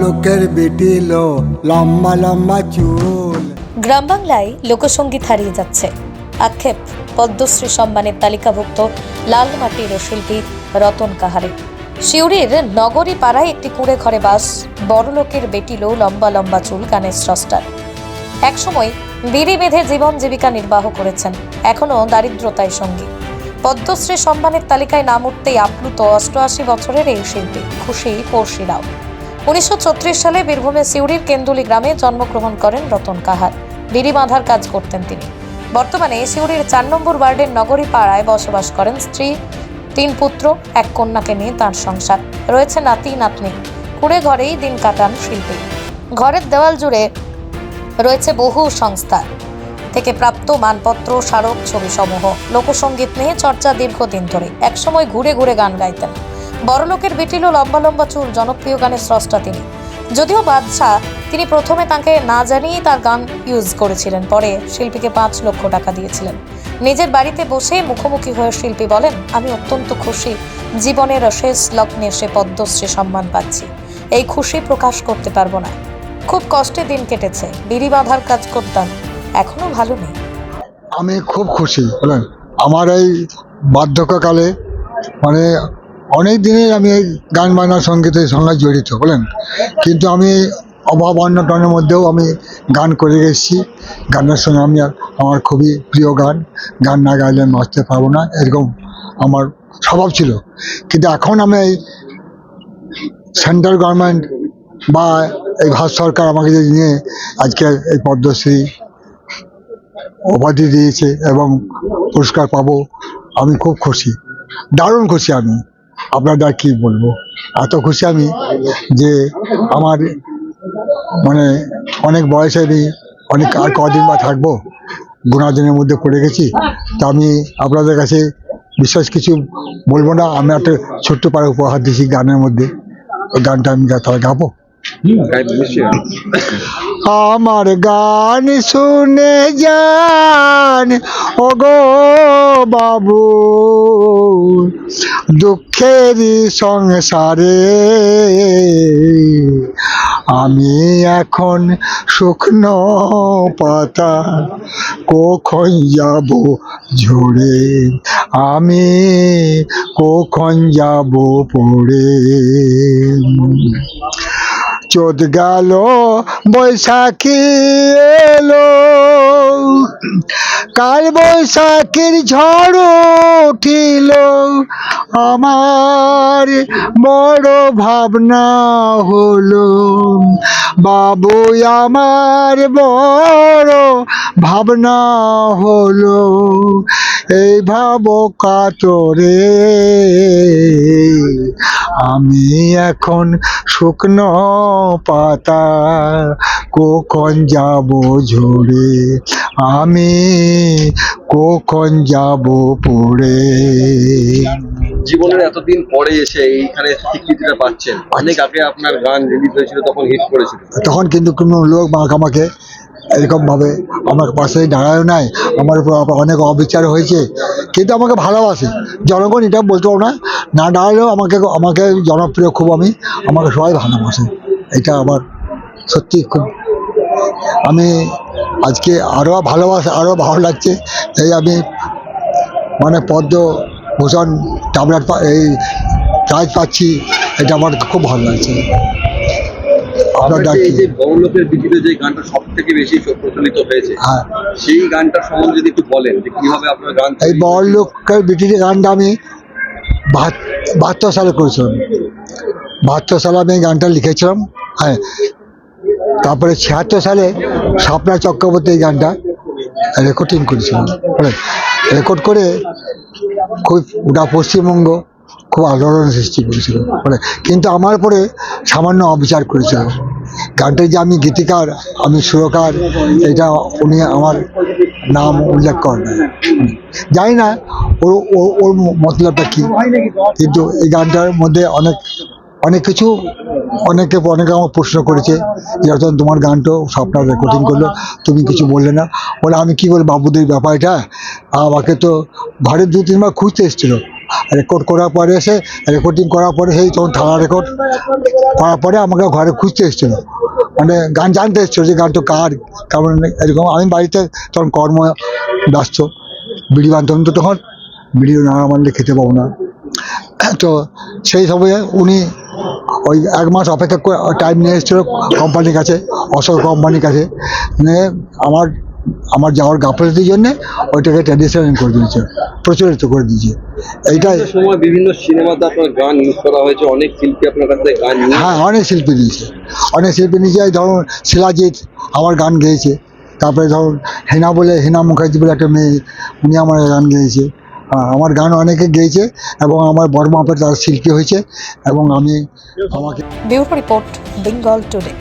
লোকের বেটি লো, লম্বা লম্বা চুল। গ্রাম বাংলায় লোকসঙ্গীত হারিয়ে যাচ্ছে। আক্ষেপ, পদ্মশ্রী সম্মানের তালিকাভুক্ত লালমাটির শিল্পী রতন কাহারে। শিউরির নগরী পাড়ায় একটি কুঁড়ে ঘরে বাস বড়লোকের বেটিলো লম্বা লম্বা চুল, গানের স্রষ্টার। একসময় বিড়ি বেঁধে জীবন জীবিকা নির্বাহ করেছেন, এখনও দারিদ্রতায় সঙ্গী। পদ্মশ্রী সম্মানের তালিকায় নাম উঠতেই আপ্লুত অষ্টআশি বছরের এই শিল্পী, খুশি পড়শিরাও। উনিশশো ছত্রিশ সালে বীরভূমের সিউড়ির কেন্দুলি গ্রামে জন্মগ্রহণ করেন রতন কাহার। বিড়ি বাঁধার কাজ করতেন তিনি। বর্তমানে সিউড়ির চার নম্বর ওয়ার্ডের নগরী পাড়ায় বসবাস করেন স্ত্রী, তিন পুত্র, এক কন্যাকে নিয়ে তার সংসার। রয়েছে নাতি, নাতনি। কুড়ে ঘরেই দিন কাটান শিল্পী। ঘরের দেওয়াল জুড়ে রয়েছে বহু সংস্থা থেকে প্রাপ্ত মানপত্র, স্মারক ছবি সমূহ লোকসঙ্গীত নিয়ে চর্চা দীর্ঘদিন ধরে। একসময় ঘুরে ঘুরে গান গাইতেন। বড়লোকের বেটিলো লম্বা লম্বা চুল, জনপ্রিয় গানের স্রষ্টা তিনি। যদিও বাদশাহ, তিনি প্রথমে তাকে না জানিয়েই তার গান ইউজ করেছিলেন, পরে শিল্পীকে পাঁচ লক্ষ টাকা দিয়েছিলেন। নিজের বাড়িতে বসে মুখোমুখি হয়ে শিল্পী বলেন, আমি অত্যন্ত খুশি, জীবনের শেষ লগ্নে সে পদ্মশ্রী সম্মান পাচ্ছি। এই খুশি প্রকাশ করতে পারব না। খুব কষ্টে দিন কেটেছে, বিড়ি বাঁধার কাজ করতাম, এখনও ভালো নেই। আমি খুব খুশি, বলেন। আমার এই বার্ধক্যকালে মানে অনেক দিনই আমি এই গান বাজনা সঙ্গীতের সঙ্গে জড়িত, বলেন। কিন্তু আমি অভাব অন্যটনের মধ্যেও আমি গান করে এসেছি গানের সঙ্গে আমি আমার খুবই প্রিয় গান। গান না গাইলে আমি বাঁচতে পারব না, এরকম আমার স্বভাব ছিল। কিন্তু এখন আমি এই সেন্ট্রাল গভর্নমেন্ট বা এই ভারত সরকার আমাকে যে নিয়ে আজকে এই পদ্মশ্রী উপাধি দিয়েছে এবং পুরস্কার পাবো, আমি খুব খুশি। দারুণ খুশি আমি। আপনাদের কি বলব? এত খুশি আমি যে আমার মানে অনেক বয়সে আমি অনেক আর কদিন বা থাকব গুণাজনের মধ্যে পড়ে গেছি। তা আমি আপনাদের কাছে বিশেষ কিছু বলব না, আমি একটা ছোট্ট পাড়ে উপহার দিয়েছি গানের মধ্যে। ওই গানটা আমি তাহলে গাবো। আমার গান শুনে যান ওগো বাবু দুঃখেরই সংসারে আমি এখন শুকনো পাতা কখন যাব ঝরে? আমি কখন যাব পড়ে? চোদ গেল বৈশাখী এলো। কাল বৈশাখীর ঝড় উঠিল আমার বড় ভাবনা হলো, বাবু, আমার বড় ভাবনা হলো, এই ভাব কাতরে, আমি এখন শুকনো পাতা, কখন যাব ঝরে আমি কখন যাব পড়ে? জীবনের এতদিন পরে এসে এইখানে স্বীকৃতিটা পাচ্ছেন। অনেক আগে আপনার গান রিলিজ হয়েছিল তখন হিট করেছিল। তখন কিন্তু কোনো লোক আমাকে আমাকে এরকমভাবে আমার পাশে দাঁড়ায় নাই। আমার উপর অনেক অবিচার হয়েছে। কিন্তু আমাকে ভালোবাসে। জনগণ এটা বলতে না না দাঁড়ালেও আমাকে আমাকে জনপ্রিয় খুব আমি। আমাকে সবাই ভালোবাসে। এটা আমার সত্যি খুব আমি আজকে আরও ভালোবাসা আরও ভালো লাগছে। এই আমি মানে পদ্ম ভূষণ ট্যাবলেট এই প্রাইজ পাচ্ছি। এটা আমার খুব ভালো লাগছে। আপনার আপনার যে ডাকি এই যে বড়লোকের যে গানটা সব থেকে বেশি প্রচলিত হয়েছে হ্যাঁ। সেই গানটার সম্বন্ধে যদি একটু বলেন যে কীভাবে আপনার গান এই বড় লোকের গানটা আমি বাহাত্তর সালে করেছিলাম। বাহাত্তর সালে আমি এই গানটা লিখেছিলাম। হ্যাঁ। তারপরে ছিয়াত্তর সালে স্বপ্না চক্রবর্তী এই গানটা রেকর্ডিং করেছিলাম রেকর্ড করে খুব ওটা পশ্চিমবঙ্গ খুব আলোড়ন সৃষ্টি করেছিল। মানে কিন্তু আমার পরে সামান্য অবিচার করেছিল। গানটার যে আমি গীতিকার, আমি সুরকার, এটা উনি আমার নাম উল্লেখ করেন জানি না ওর ওর মতলবটা কী, কিন্তু এই গানটার মধ্যে অনেক অনেক কিছু, অনেকে অনেকে আমার প্রশ্ন করেছে যখন তোমার গানটা স্বপ্নার রেকর্ডিং করল, তুমি কিছু বললে না। বলে, আমি কি বলি বাবুদের ব্যাপারটা আমাকে তো ঘরে দু তিনবার খুঁজতে এসেছিল। রেকর্ড করার পরে এসে রেকর্ডিং করার পরে সেই তখন থালা রেকর্ড করার পরে আমাকে ঘরে খুঁজতে এসেছিল। মানে গান জানতে এসেছিল যে, গানটা কার, কেমন, এরকম? আমি বাড়িতে তখন কর্ম ব্যস্ত। বিড়ি বান্ধব তো তখন। বিড়ি না মানলে খেতে পাবো না। তো সেই সময়ে উনি ওই এক মাস অপেক্ষা করে টাইম নিয়ে এসেছিল কোম্পানির কাছে অশোক কোম্পানির কাছে। নিয়ে আমার আমার যাওয়ার গাফলতির জন্যে ওইটাকে ট্র্যাডিশনাল করে দিয়েছে প্রচলিত করে দিয়েছে। এইটাই সময় বিভিন্ন সিনেমাতে আপনার গান ইউজ করা হয়েছে অনেক শিল্পী আপনার কাছ গান হ্যাঁ অনেক শিল্পী দিয়েছে অনেক শিল্পী নিয়েছে ধরুন শিলাজিৎ আমার গান গেয়েছে। তারপরে ধরুন হেনা বলে হেনা মুখার্জি বলে একটা মেয়ে উনি আমার গান গেয়েছে। আমার গান অনেকে গেয়েছে এবং আমার বড় মাপের তার শিল্পী হয়েছে এবং আমি আমাকে রিপোর্ট বেঙ্গল টুডে